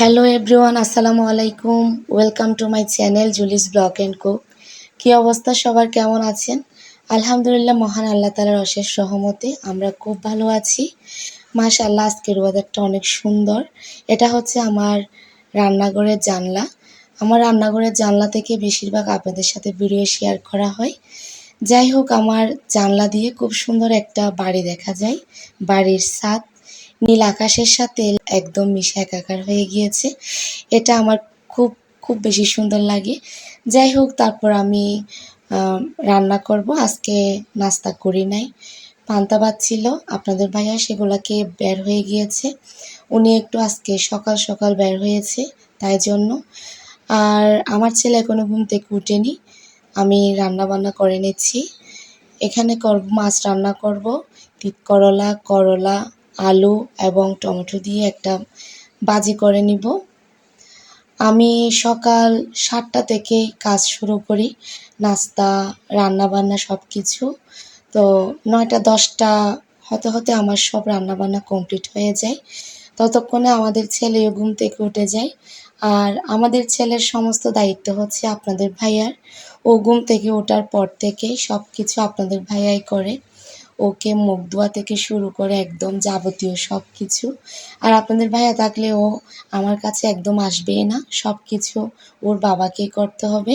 Hello everyone আসসালামু আলাইকুম welcome to my channel Julie's blog and cook কী অবস্থা? সবার কেমন আছেন? আলহামদুলিল্লাহ, মহান আল্লাহ তালার অশেষ সহমতে আমরা খুব ভালো আছি। মাশাআল্লাহ, আজকের ওয়েদারটা অনেক সুন্দর। এটা হচ্ছে আমার রান্নাঘরের জানলা। আমার রান্নাঘরের জানলা থেকে বেশিরভাগ আপনাদের সাথে ভিডিও শেয়ার করা হয়। যাই হোক, আমার জানলা দিয়ে খুব সুন্দর একটা বাড়ি দেখা যায়। বাড়ির ছাদ নীল আকাশের সাথে একদম মিশে একাকার হয়ে গিয়েছে। এটা আমার খুব খুব বেশি সুন্দর লাগে। যাই হোক, তারপর আমি রান্না করব। আজকে নাস্তা করি নাই। পান্তা ভাত ছিল। আপনাদের ভাইয়া সেগুলোকে বের হয়ে গিয়েছে। উনি একটু আজকে সকাল সকাল বের হয়েছে, তাই জন্য। আর আমার ছেলে এখনও ঘুম থেকে উঠেনি। আমি রান্না বান্না করে নিচ্ছি। এখানে করব, মাছ রান্না করব। করলা করলা আলু এবং টমেটো দিয়ে একটা বাজি করে নিব। আমি সকাল সাতটা থেকে কাজ শুরু করি, নাস্তা রান্না বান্না সব কিছু তো নয়টা, দশটা হতে হতে আমার সব রান্না বান্না কমপ্লিট হয়ে যায়। ততক্ষণে আমাদের ছেলেও ঘুম থেকে উঠে যায়। আর আমাদের ছেলের সমস্ত দায়িত্ব হচ্ছে আপনাদের ভাইয়ার। ও ঘুম থেকে ওঠার পর থেকে সব কিছু আপনাদের ভাইয়াই করে। ওকে মুখ ধোয়া থেকে শুরু করে একদম যাবতীয় সব কিছু আর আপনাদের ভাইয়া থাকলে ও আমার কাছে একদম আসবেই না। সব কিছু ওর বাবাকেই করতে হবে।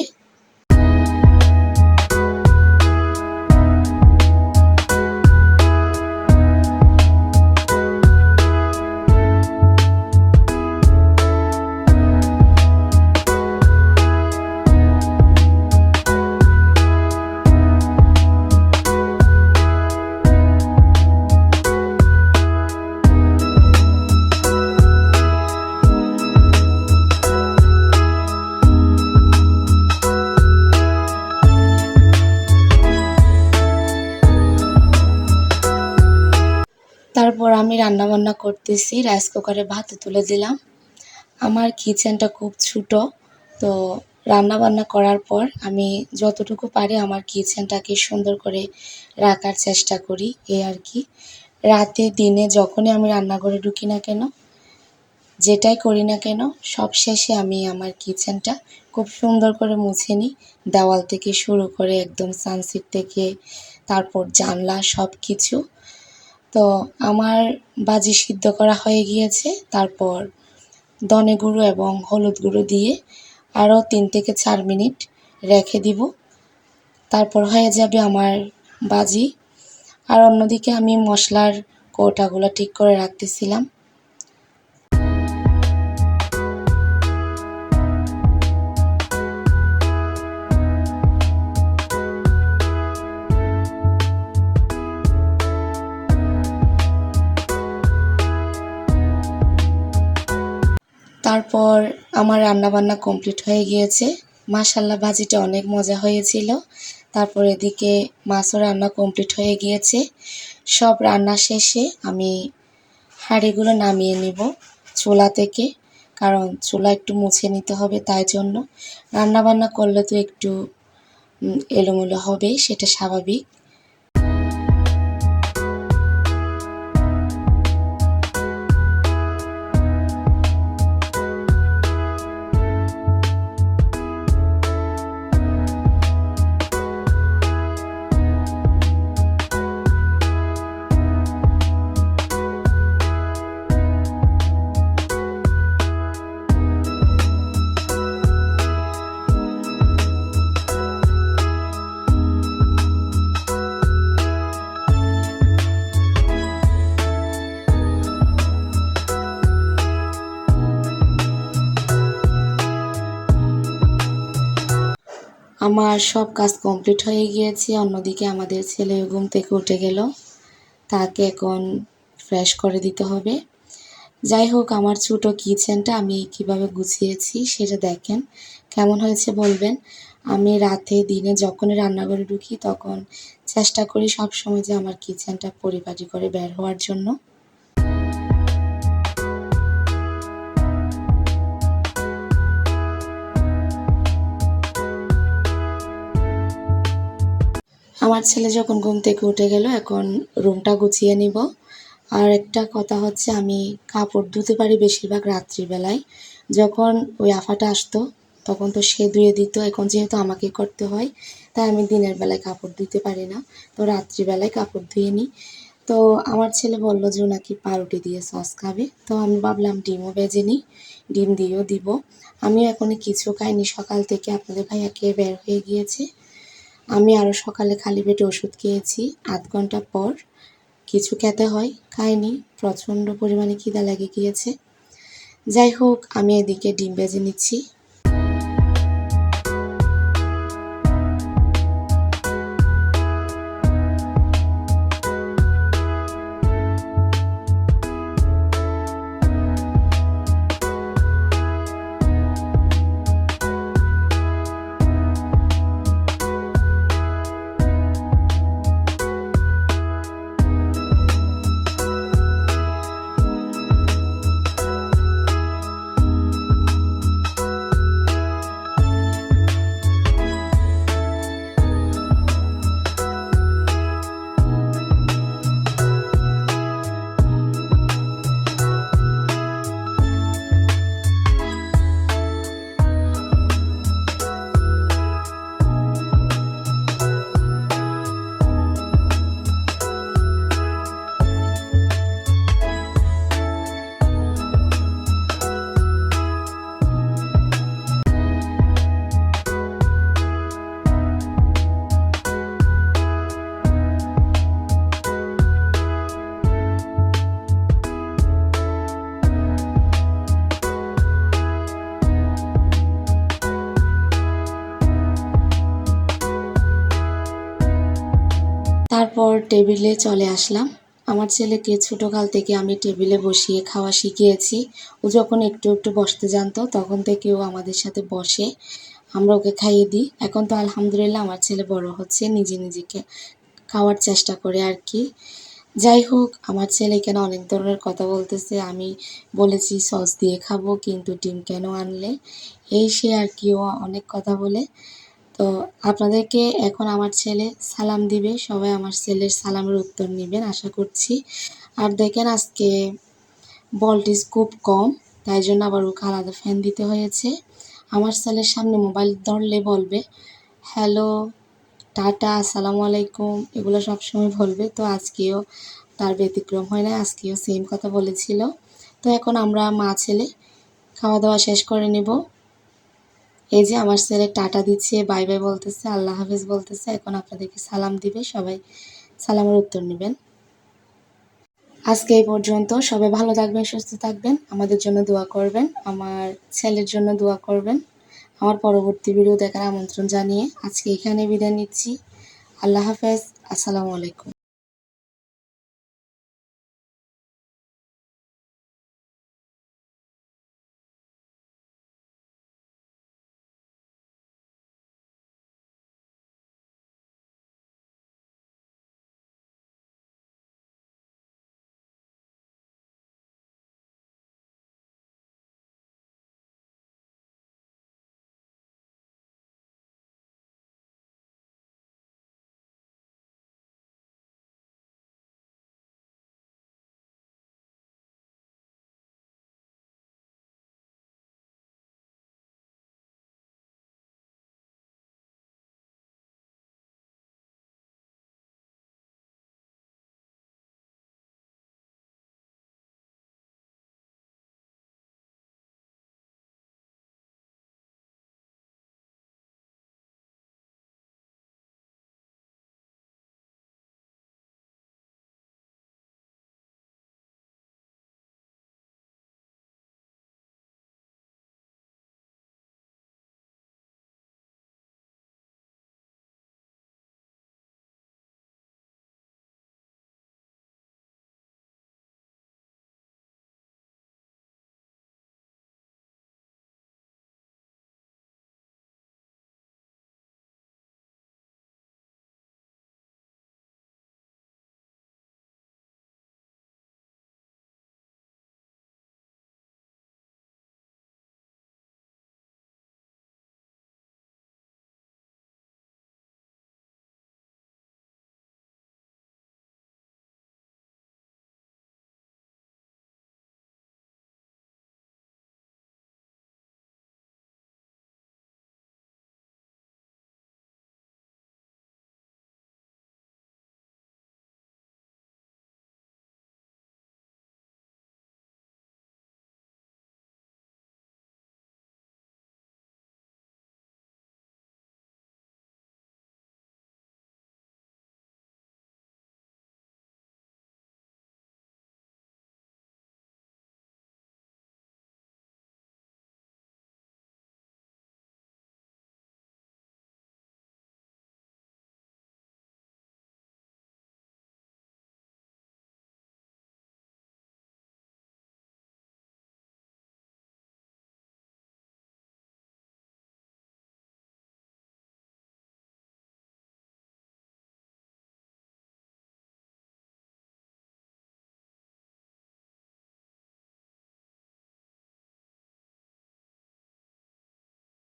আমি রান্না করতেছি রাইস কুকারে ভাত তুলে দিলাম। আমার কিচেনটা খুব ছোটো, তো রান্না বান্না করার পর আমি যতটুকু পারি আমার কিচেনটাকে সুন্দর করে রাখার চেষ্টা করি এই আর কি। রাতে, দিনে যখনই আমি রান্নাঘরে ঢুকি না কেন, যেটাই করি না কেন, সব শেষে আমি আমার কিচেনটা খুব সুন্দর করে মুছে নিই। দেওয়াল থেকে শুরু করে একদম সানসিট থেকে, তারপর জানলা সব কিছু তো আমার বাজি সিদ্ধ করা হয়ে গিয়েছে। তারপর দনে গুঁড়ো এবং হলুদ গুঁড়ো দিয়ে আরও তিন থেকে চার মিনিট রেখে দিব। তারপর হয়ে যাবে আমার বাজি। আর অন্যদিকে আমি মশলার কৌটাগুলো ঠিক করে রাখতেছিলাম। তারপর আমার রান্নাবান্না কমপ্লিট হয়ে গিয়েছে। মাশাল্লাহ ভাজিটা অনেক মজা হয়েছিল। তারপর এদিকে মাছও রান্না কমপ্লিট হয়ে গিয়েছে। সব রান্না শেষে আমি হাঁড়িগুলো নামিয়ে নিব চুলা থেকে, কারণ চুলা একটু মুছে নিতে হবে তাই জন্য। রান্না বান্না করলে তো একটু এলোমেলো হবেই, সেটা স্বাভাবিক। আমার সব কাজ কমপ্লিট হয়ে গিয়েছে। অন্যদিকে আমাদের ছেলে ঘুম থেকে উঠে গেল। তাকে এখন ফ্রেশ করে দিতে হবে। যাই হোক, আমার ছোটো কিচেনটা আমি কীভাবে গুছিয়েছি সেটা দেখেন। কেমন হয়েছে বলবেন? আমি রাতে দিনে যখনই রান্নাঘরে ঢুকি তখন চেষ্টা করি সব সময় যে আমার কিচেনটা পরিপাটি করে বের হওয়ার জন্য। আমার ছেলে যখন ঘুম থেকে উঠে গেল, এখন রুমটা গুছিয়ে নিব। আর একটা কথা হচ্ছে, আমি কাপড় ধুতে পারি বেশিরভাগ রাত্রিবেলায়। যখন ওই আফাটা আসতো, তখন তো সে ধুয়ে দিত, এখন যেহেতু আমাকে করতে হয়, তাই আমি দিনের বেলায় কাপড় ধুতে পারি না। তো রাত্রিবেলায় কাপড় ধুয়ে নিই। তো আমার ছেলে বলল যে নাকি পাউরুটি দিয়ে সস খাবে। তো আমি ভাবলাম, ডিমও ভেজে নিই, ডিম দিয়েও দিব। আমি এখনই কিছু খাইনি। সকাল থেকে আপনাদের ভাইয়া খেয়ে বের হয়ে গিয়েছে। আমি আরও সকালে খালি পেটে ওষুধ খেয়েছি, আধ ঘণ্টা পর কিছু খেতে হয়, খাইনি, প্রচণ্ড পরিমাণে খিদা লেগে গিয়েছে। যাই হোক, আমি এদিকে ডিম বেজে নিচ্ছি। তারপর টেবিলে চলে আসলাম। আমার ছেলেকে ছোটোকাল থেকে আমি টেবিলে বসিয়ে খাওয়া শিখিয়েছি। ও যখন একটু একটু বসতে জানতো, তখন থেকে ও আমাদের সাথে বসে আমরা ওকে খাইয়ে দিই। এখন তো আলহামদুলিল্লাহ আমার ছেলে বড় হচ্ছে, নিজে নিজেকে খাওয়ার চেষ্টা করে আর কি। যাই হোক, আমার ছেলে কেন অনেক ধরনের কথা বলতেছে, আমি বলেছি সস দিয়ে খাব, কিন্তু ডিম কেন আনলে? এই সে আর কি, ও অনেক কথা বলে। তো আপনাদেরকে এখন আমার ছেলে সালাম দিবে, সবাই আমার ছেলের সালামের উত্তর নেবেন, আশা করছি। আর দেখেন আজকে বলটিস খুব কম, তাই জন্য আবার ওকে আলাদা ফ্যান দিতে হয়েছে। আমার ছেলের সামনে মোবাইল ধরলে বলবে হ্যালো টাটা, আসসালামু আলাইকুম। এগুলো সবসময় বলবে, তো আজকেও তার ব্যতিক্রম হয় না, আজকেও সেম কথা বলেছিল। তো এখন আমরা মা ছেলে খাওয়া দাওয়া শেষ করে নেব। এই যে আমার ছেলে টাটা দিচ্ছে, বাই বাই বলতেছে, আল্লাহ হাফিজ বলতেছে, এখন আপনাদেরকে সালাম দিবে, সবাই সালামের উত্তর নেবেন। আজকে এই পর্যন্ত সবাই ভালো থাকবেন, সুস্থ থাকবেন, আমাদের জন্য দোয়া করবেন, আমার ছেলের জন্য দোয়া করবেন, আমার পরবর্তী ভিডিও দেখার আমন্ত্রণ জানিয়ে আজকে এখানে বিদায় নিচ্ছি। আল্লাহ হাফেজ, আসসালামু আলাইকুম।